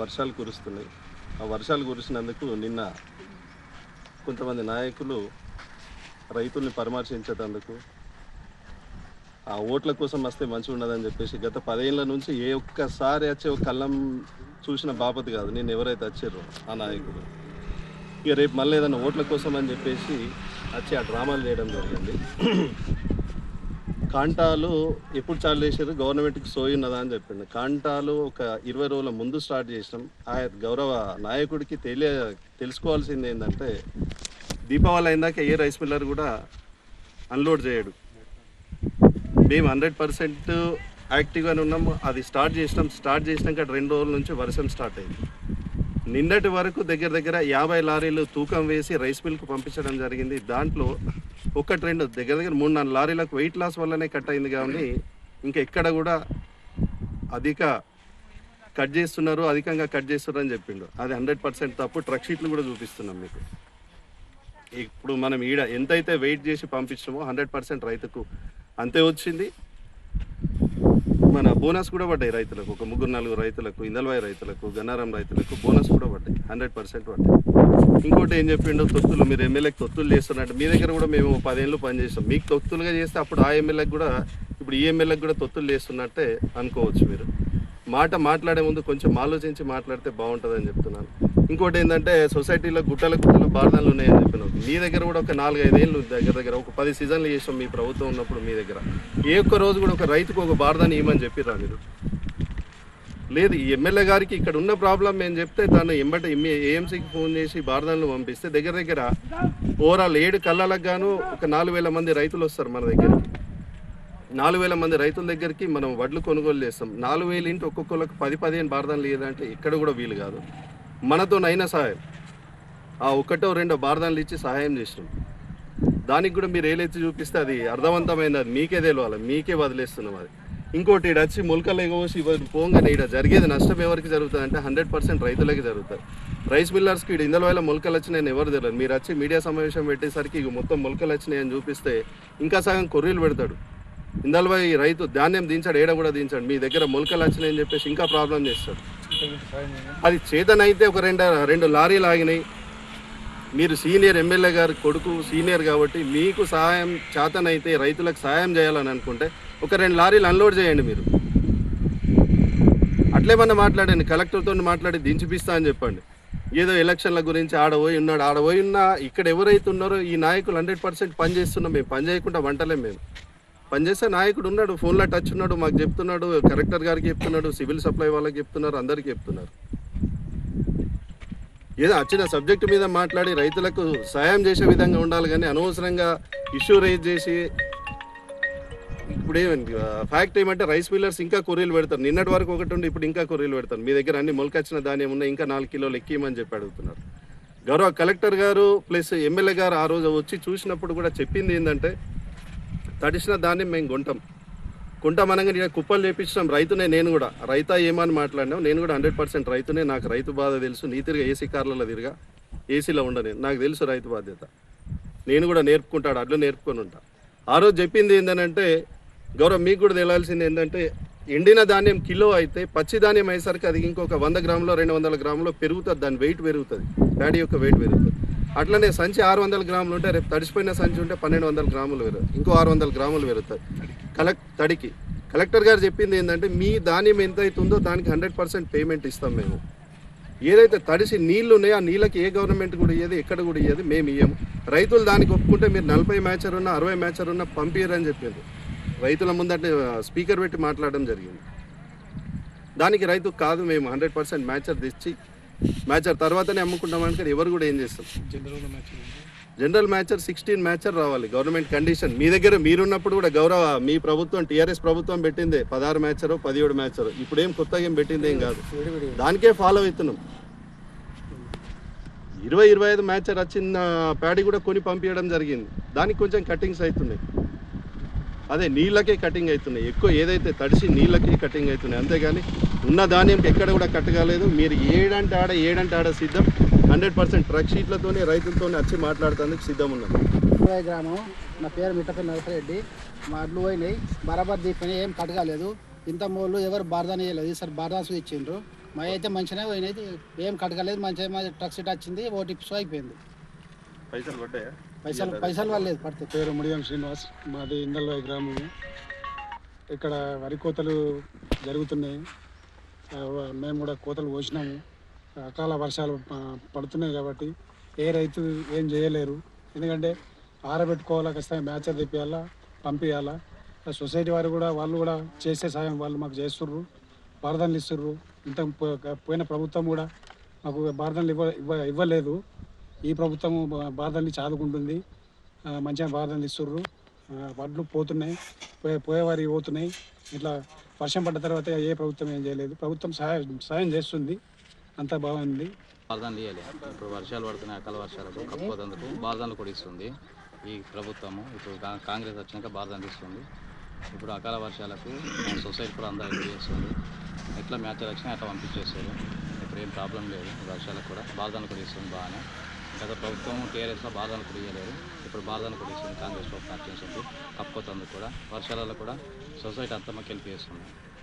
వర్షాలు కురుస్తున్నాయి. ఆ వర్షాలు కురిసినందుకు నిన్న కొంతమంది నాయకులు రైతుల్ని పరామర్శించేటందుకు ఆ ఓట్ల కోసం వస్తే మంచిగా ఉండదని చెప్పేసి గత పదేళ్ళ నుంచి ఏ ఒక్కసారి వచ్చే ఒక కళ్ళం చూసిన బాపతి కాదు. నేను ఎవరైతే వచ్చారో ఆ నాయకుడు. ఇక రేపు మళ్ళీ ఏదైనా ఓట్ల కోసం అని చెప్పేసి వచ్చి ఆ డ్రామాలు చేయడం జరిగింది. కాంటాలు ఎప్పుడు చాలు చేసారు గవర్నమెంట్కి సోయున్నదా అని చెప్పింది కాంటాలు ఒక ఇరవై రోజుల ముందు స్టార్ట్ చేసినాం. ఆ గౌరవ నాయకుడికి తెలియ తెలుసుకోవాల్సింది ఏంటంటే దీపావళి అయిందాక ఏ రైస్ మిల్లర్ కూడా అన్లోడ్ చేయడు. మేము హండ్రెడ్ పర్సెంట్ యాక్టివ్గానే ఉన్నాము అది స్టార్ట్ చేసినాం. స్టార్ట్ చేసినాక రెండు రోజుల నుంచి వర్షం స్టార్ట్ అయింది. నిన్నటి వరకు దగ్గర దగ్గర యాభై లారీలు తూకం వేసి రైస్ మిల్కు పంపించడం జరిగింది. దాంట్లో ఒకటి రెండు దగ్గర దగ్గర మూడు నాలుగు లారీలకు వెయిట్ లాస్ వల్లనే కట్ అయింది కానీ ఇంకా ఎక్కడ కూడా అధిక కట్ చేస్తున్నారు అధికంగా కట్ చేస్తున్నారు అని చెప్పిండు. అది హండ్రెడ్ పర్సెంట్ తప్పు. ట్రక్ షీట్లు కూడా చూపిస్తున్నాం మీకు. ఇప్పుడు మనం ఈడ ఎంతైతే వెయిట్ చేసి పంపించినామో హండ్రెడ్ పర్సెంట్ రైతుకు అంతే వచ్చింది. మన బోనస్ కూడా పడ్డాయి రైతులకు. ఒక ముగ్గురు నలుగురు రైతులకు ఇందల్వాయి రైతులకు గన్నారం రైతులకు బోనస్ కూడా పడ్డాయి. హండ్రెడ్ పర్సెంట్ పడ్డాయి. ఇంకోటి ఏం చెప్పిండు తొత్తులు మీరు ఎమ్మెల్యేకి తొత్తులు చేస్తున్నట్టు. మీ దగ్గర కూడా మేము పదేళ్ళు పనిచేస్తాం మీకు తొత్తులుగా చేస్తే అప్పుడు ఆ ఎమ్మెల్యేకి కూడా ఇప్పుడు ఈ ఎమ్మెల్యేకి కూడా తొత్తులు చేస్తున్నట్టే అనుకోవచ్చు మీరు. మాట మాట్లాడే ముందు కొంచెం ఆలోచించి మాట్లాడితే బాగుంటుందని చెప్తున్నాను. ఇంకోటి ఏంటంటే సొసైటీలో గుట్టల గుట్టల బాధలు ఉన్నాయని చెప్పిన మీ దగ్గర కూడా ఒక నాలుగైదేళ్ళు దగ్గర దగ్గర ఒక పది సీజన్లు చేసాం మీ ప్రభుత్వం ఉన్నప్పుడు మీ దగ్గర. ఏ ఒక్క రోజు కూడా ఒక రైతుకు ఒక బాధని ఇవ్వమని చెప్పిరా మీరు? లేదు ఈ ఎమ్మెల్యే గారికి ఇక్కడ ఉన్న ప్రాబ్లం మేము చెప్తే తను ఎంబట ఏఎంసీకి ఫోన్ చేసి బారదాలను పంపిస్తే దగ్గర దగ్గర ఓవరాల్ ఏడు కళ్ళలకు గాను ఒక నాలుగు వేల మంది రైతులు వస్తారు మన దగ్గరికి నాలుగు వేల మంది రైతుల దగ్గరికి మనం వడ్లు కొనుగోలు చేస్తాం. నాలుగు వేలు ఇంటి ఒక్కొక్కరికి పది పదిహేను బారదాలు లేదంటే ఇక్కడ కూడా వీలు కాదు. మనతో నైనా సహాయం. ఆ ఒకటో రెండో బారదాలు ఇచ్చి సహాయం చేసినాం. దానికి కూడా మీరు ఏలైతే చూపిస్తే అది అర్థవంతమైనది అది మీకే తెలియాలి. మీకే వదిలేస్తున్నాం అది. ఇంకోటి ఈడ వచ్చి మొలకలు ఎగవసి ఇవ్వని పోగానే ఇక్కడ జరిగేది నష్టం ఎవరికి జరుగుతుంది అంటే హండ్రెడ్ పర్సెంట్ రైతులకి జరుగుతుంది రైస్ మిల్లర్స్కి ఇక్కడ ఇందులో వేళ మొలకలు వచ్చినాయని ఎవరు తెలియదు. మీరు వచ్చి మీడియా సమావేశం పెట్టేసరికి ఇక మొత్తం మొలకలు వచ్చినాయని చూపిస్తే ఇంకా సగం కొర్రీలు పెడతాడు. ఇందల్వై రైతు ధాన్యం దించాడు ఏడ కూడా దించాడు. మీ దగ్గర మొలకలు వచ్చినాయని చెప్పేసి ఇంకా ప్రాబ్లం చేస్తాడు. అది చేతనైతే ఒక రెండు రెండు లారీలు ఆగినాయి. మీరు సీనియర్ ఎమ్మెల్యే గారి కొడుకు సీనియర్ కాబట్టి మీకు సహాయం చేతనైతే రైతులకు సహాయం చేయాలని అనుకుంటే ఒక రెండు లారీలు అన్లోడ్ చేయండి మీరు. అట్లేమన్నా మాట్లాడండి కలెక్టర్తో మాట్లాడి దించిపిస్తా అని చెప్పండి. ఏదో ఎలక్షన్ల గురించి ఆడ పోయి ఉన్నాడు ఆడ పోయి ఉన్నా ఇక్కడ ఎవరైతే ఉన్నారో ఈ నాయకులు హండ్రెడ్ పర్సెంట్ పనిచేస్తున్నాం మేము పని చేయకుండా వంటలేం మేము. పనిచేసే నాయకుడు ఉన్నాడు ఫోన్లో టచ్ ఉన్నాడు మాకు చెప్తున్నాడు కలెక్టర్ గారికి చెప్తున్నాడు సివిల్ సప్లై వాళ్ళకి చెప్తున్నారు అందరికీ చెప్తున్నారు. ఏదో వచ్చిన సబ్జెక్ట్ మీద మాట్లాడి రైతులకు సాయం చేసే విధంగా ఉండాలి కానీ అనవసరంగా ఇష్యూ రైజ్ చేసి ఇప్పుడు ఏమండి ఫ్యాక్ట్ ఏమంటే రైస్ మిల్లర్స్ ఇంకా కొర్రీలు పెడతారు. నిన్నటి వరకు ఒకటి ఉండి ఇప్పుడు ఇంకా కొర్రీలు పెడతారు. మీ దగ్గర అన్ని మొలకొచ్చిన ధాన్యం ఉన్నాయి ఇంకా నాలుగు కిలోలు ఎక్కియమని చెప్పి అడుగుతున్నారు. గౌరవ కలెక్టర్ గారు ప్లస్ ఎమ్మెల్యే గారు ఆ రోజు వచ్చి చూసినప్పుడు కూడా చెప్పింది ఏంటంటే తడిసిన ధాన్యం మేము కొంటాం. కొంటామనగా నేను కుప్పలు చేపించినాం. రైతునే నేను కూడా. రైతా ఏమని మాట్లాడినాం నేను కూడా హండ్రెడ్ పర్సెంట్ రైతునే. నాకు రైతు బాధ తెలుసు. నీ తిరిగా ఏసీ కార్లలో తిరిగా ఏసీలో ఉండని. నాకు తెలుసు రైతు బాధ్యత. నేను కూడా నేర్పుకుంటాడు. అడ్లు నేర్పుకొని ఉంటా. ఆ రోజు చెప్పింది ఏంటంటే గౌరవ్ మీకు కూడా తెలియాల్సింది ఏంటంటే ఎండిన ధాన్యం కిలో అయితే పచ్చి ధాన్యం అయ్యేసరికి అది ఇంకొక వంద గ్రాములో రెండు వందల గ్రాములో పెరుగుతుంది. దాని వెయిట్ పెరుగుతుంది. ప్యాడీ యొక్క వెయిట్ పెరుగుతుంది. అట్లనే సంచి ఆరు వందల గ్రాములు ఉంటే రేపు తడిసిపోయిన సంచి ఉంటే పన్నెండు వందల గ్రాములు వేరు. ఇంకో ఆరు వందల గ్రాములు పెరుగుతాయి కలెక్ట్ తడికి. కలెక్టర్ గారు చెప్పింది ఏంటంటే మీ ధాన్యం ఎంత అవుతుందో దానికి హండ్రెడ్ పర్సెంట్ పేమెంట్ ఇస్తాం మేము. ఏదైతే తడిసి నీళ్ళు ఉన్నాయో ఆ నీళ్ళకి ఏ గవర్నమెంట్ కూడా ఇయ్యేది ఎక్కడ కూడా ఇయ్యేది మేము ఇయ్యము. రైతులు దానికి ఒప్పుకుంటే మీరు నలభై మ్యాచర్ ఉన్నా అరవై మ్యాచర్ ఉన్నా పంపియరని చెప్పింది. రైతుల ముందంటే స్పీకర్ పెట్టి మాట్లాడడం జరిగింది. దానికి రైతు కాదు మేము హండ్రెడ్ పర్సెంట్ మ్యాచర్ తెచ్చి మ్యాచర్ తర్వాతనే అమ్ముకుంటామని కానీ ఎవరు కూడా ఏం చేస్తాం జనరల్ మ్యాచర్ సిక్స్టీన్ మ్యాచర్ రావాలి. గవర్నమెంట్ కండిషన్ మీ దగ్గర మీరున్నప్పుడు కూడా గౌరవ మీ ప్రభుత్వం టీఆర్ఎస్ ప్రభుత్వం పెట్టిందే పదహారు మ్యాచర్ పదిహేడు మ్యాచర్ ఇప్పుడు ఏం కొత్తగా ఏం పెట్టింది ఏం కాదు. దానికే ఫాలో అవుతున్నాం. ఇరవై ఇరవై ఐదు మ్యాచర్ వచ్చిన ప్యాడీ కూడా కొని పంపించడం జరిగింది. దానికి కొంచెం కటింగ్స్ అవుతున్నాయి. అదే నీళ్ళకే కటింగ్ అవుతున్నాయి. ఎక్కువ ఏదైతే తడిసి నీళ్ళకే కటింగ్ అవుతున్నాయి. అంతేగాని ఉన్న ధాన్యంకి ఎక్కడ కూడా కట్ కాలేదు మీరు ఏడంటే ఆడ ఏడంటే ఆడ సిద్ధం. హండ్రెడ్ పర్సెంట్ ట్రక్ షీట్లతోనే రైతులతోనే వచ్చి మాట్లాడుతుందుకు సిద్ధం ఉన్నాం గ్రామం. నా పేరు మిట్టపల్లి నరసరెడ్డి. మా అడ్లు పోయినాయి. బరాబర్ దీపని ఏం కట్టగాలేదు. ఇంత మూలు ఎవరు బారదాని వేయలేదు ఈసారి బారదాసు ఇచ్చిండ్రు. మా అయితే మంచిగానే పోయినది ఏం కడగలేదు మంచిగా మా ట్రక్ సీట్ వచ్చింది. ఓటీపీ అయిపోయింది. పైసలు పడ్డాయా? పైసలు పైసలు వాళ్ళలేదు పడితే. పేరు ముడియం శ్రీనివాస్. మాది ఇందల్వాయి గ్రామము. ఇక్కడ వరి కోతలు జరుగుతున్నాయి. మేము కూడా కోతలు పోసినాము అకాల వర్షాలు పడుతున్నాయి కాబట్టి ఏ రైతు ఏం చేయలేరు. ఎందుకంటే ఆరబెట్టుకోవాలా ఖచ్చితంగా మ్యాచర్ తెప్పియాలా పంపించాలా సొసైటీ వారు కూడా వాళ్ళు కూడా చేసే సాయం వాళ్ళు మాకు చేస్తుర్రు. బారదాన్లు ఇస్తుర్రు. ఇంత పోయిన ప్రభుత్వం కూడా మాకు బారదాన్లు ఇవ్వ ఇవ్వ ఇవ్వలేదు. ఈ ప్రభుత్వం బాధల్ని చాదుకుంటుంది. మంచిగా బాధలు ఇస్తుర్రు. వడ్లు పోతున్నాయి. పోయే పోయేవారి పోతున్నాయి. ఇట్లా వర్షం పడ్డ తర్వాత ఏ ప్రభుత్వం ఏం చేయలేదు. ప్రభుత్వం సహాయం సాయం చేస్తుంది. అంతా బాగుంది. బాధలు ఇవ్వాలి ఇప్పుడు వర్షాలు పడుతున్నాయి అకాల వర్షాలకు కప్పుకోదందుకు బాధలు కూడా ఇస్తుంది ఈ ప్రభుత్వము. ఇప్పుడు కాంగ్రెస్ వచ్చినాక బాధలు ఇస్తుంది ఇప్పుడు అకాల వర్షాలకు సొసైటీ కూడా అందరూ హెల్ప్ చేస్తుంది. ఎట్లా మ్యాచ్ వచ్చినా అట్లా పంపించేస్తారు. ఇప్పుడు ఏం ప్రాబ్లం లేదు. వర్షాలకు కూడా బాధలు కూడా ఇస్తుంది బాగానే. గత ప్రభుత్వం టీఆర్ఎస్లో బాధను కూడా ఇవ్వలేదు ఇప్పుడు బాధను కూడా ఇస్తుంది కాంగ్రెస్ పార్టీ వచ్చింది కప్పుకోతందుకు కూడా వర్షాలలో కూడా సొసైటీ అంతా మాకు వెళ్ళిపోయేస్తున్నాయి చేస్తుంది